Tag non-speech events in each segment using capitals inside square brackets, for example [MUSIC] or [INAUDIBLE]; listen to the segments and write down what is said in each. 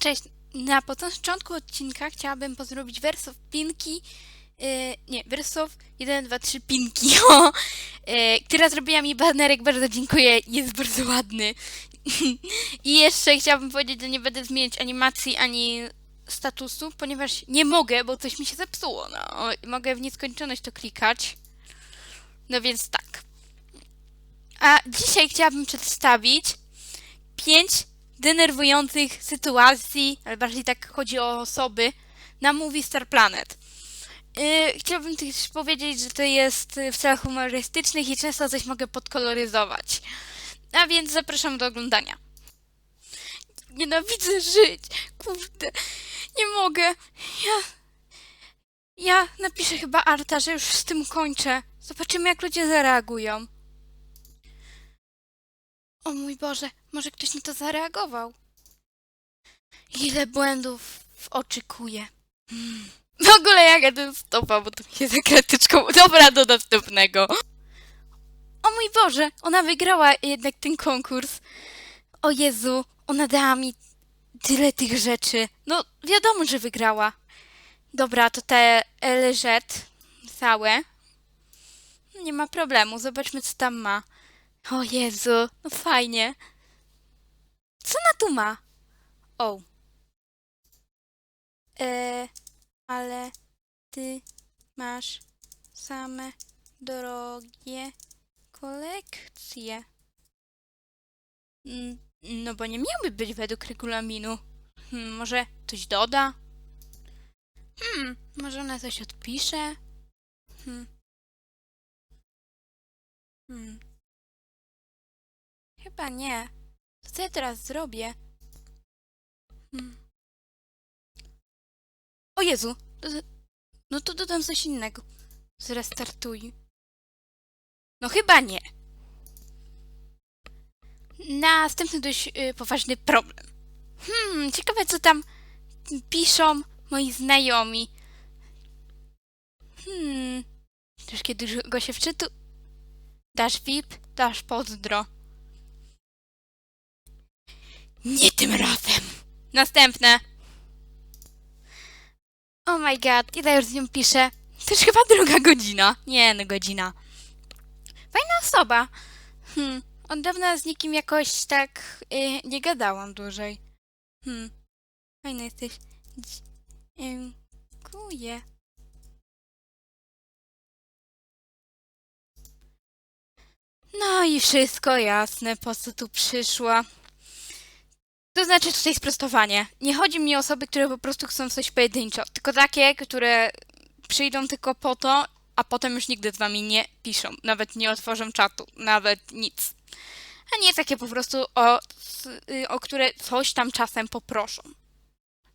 Cześć. Na początku odcinka chciałabym pozdrowić wersów Pinki, yy, nie, wersów 1, 2, 3 Pinki, yy, która zrobiła mi banerek, bardzo dziękuję, jest bardzo ładny. [LAUGHS] I jeszcze chciałabym powiedzieć, że nie będę zmieniać animacji ani statusu, ponieważ nie mogę, bo coś mi się zepsuło, no. Mogę w nieskończoność to klikać. No więc tak. A dzisiaj chciałabym przedstawić pięć denerwujących sytuacji, ale bardziej tak chodzi o osoby, na Movie Star Planet. Yy, chciałabym też powiedzieć, że to jest w celach humorystycznych i często coś mogę podkoloryzować. A więc zapraszam do oglądania. Nienawidzę żyć. Kurde. Nie mogę. Ja... Ja napiszę chyba Arta, że już z tym kończę. Zobaczymy, jak ludzie zareagują. O mój Boże, może ktoś na to zareagował. Ile błędów oczekuję. Hmm. W ogóle jak ja ten stopa, bo to mi się za kratyczką. Dobra, do następnego. O mój Boże, ona wygrała jednak ten konkurs. O Jezu, ona dała mi tyle tych rzeczy. No, wiadomo, że wygrała. Dobra, to te LZ całe. Nie ma problemu, zobaczmy co tam ma. O Jezu, no fajnie. Co ona tu ma? O. E, ale ty masz same drogie kolekcje. No bo nie miałby być według regulaminu. Hmm, może coś doda? Hmm, może ona coś odpisze? Hmm. Hmm. Chyba nie. To co ja teraz zrobię? Hmm. O Jezu! No to dodam coś innego. Zrestartuj. No chyba nie. Następny dość y, poważny problem. Hmm, ciekawe co tam piszą moi znajomi. Hmm. Też kiedy go się wczytu... Dasz VIP, dasz pozdro. Nie tym razem. Następne. Oh my god, ile już z nią piszę? To już chyba druga godzina. Nie, no godzina. Fajna osoba. Hmm, od dawna z nikim jakoś tak y, nie gadałam dłużej. Hmm, fajny jesteś. Dziękuję. No i wszystko jasne, po co tu przyszła. To znaczy tutaj sprostowanie. Nie chodzi mi o osoby, które po prostu chcą coś pojedynczo, tylko takie, które przyjdą tylko po to, a potem już nigdy z wami nie piszą, nawet nie otworzą czatu, nawet nic. A nie takie po prostu, o, o które coś tam czasem poproszą.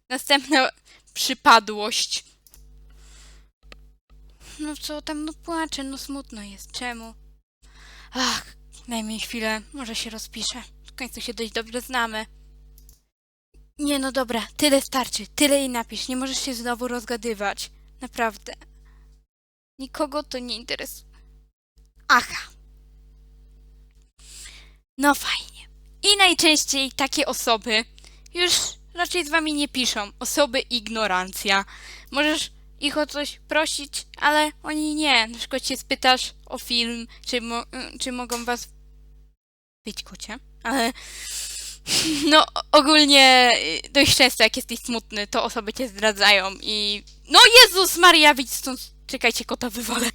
Następna przypadłość. No co tam, no płaczę, no smutno jest. Czemu? Ach, daj mi chwilę, może się rozpiszę. W końcu się dość dobrze znamy. Nie no dobra, tyle starczy, tyle i napisz, nie możesz się znowu rozgadywać. Naprawdę. Nikogo to nie interesuje. Aha. No fajnie. I najczęściej takie osoby już raczej z wami nie piszą. Osoby ignorancja. Możesz ich o coś prosić, ale oni nie. Na przykład się spytasz o film, czy, mo- y, czy mogą was... Być kocie? Ale... No, ogólnie y, dość często, jak jesteś smutny, to osoby cię zdradzają i... No Jezus Maria, widz stąd... Czekajcie, kota wywalę.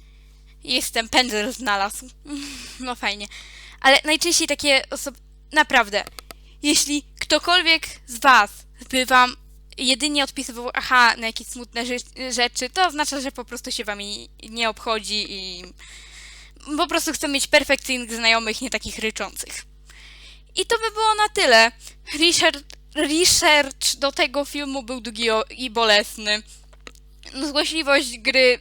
Jestem, pędzel znalazł. [LAUGHS] No fajnie. Ale najczęściej takie osoby... Naprawdę. Jeśli ktokolwiek z was by wam jedynie odpisywał aha na jakieś smutne rze- rzeczy, to oznacza, że po prostu się wami nie obchodzi i po prostu chce mieć perfekcyjnych znajomych, nie takich ryczących. I to by było na tyle. Research, research do tego filmu był długi i bolesny. No, Złośliwość gry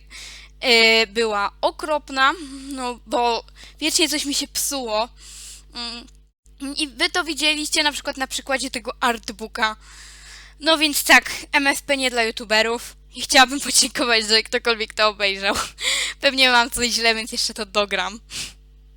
e, była okropna, no bo wiecznie coś mi się psuło. Mm, I wy to widzieliście na przykład na przykładzie tego artbooka. No więc tak, MSP nie dla youtuberów. I chciałabym [LAUGHS] podziękować, że ktokolwiek to obejrzał. Pewnie mam coś źle, więc jeszcze to dogram.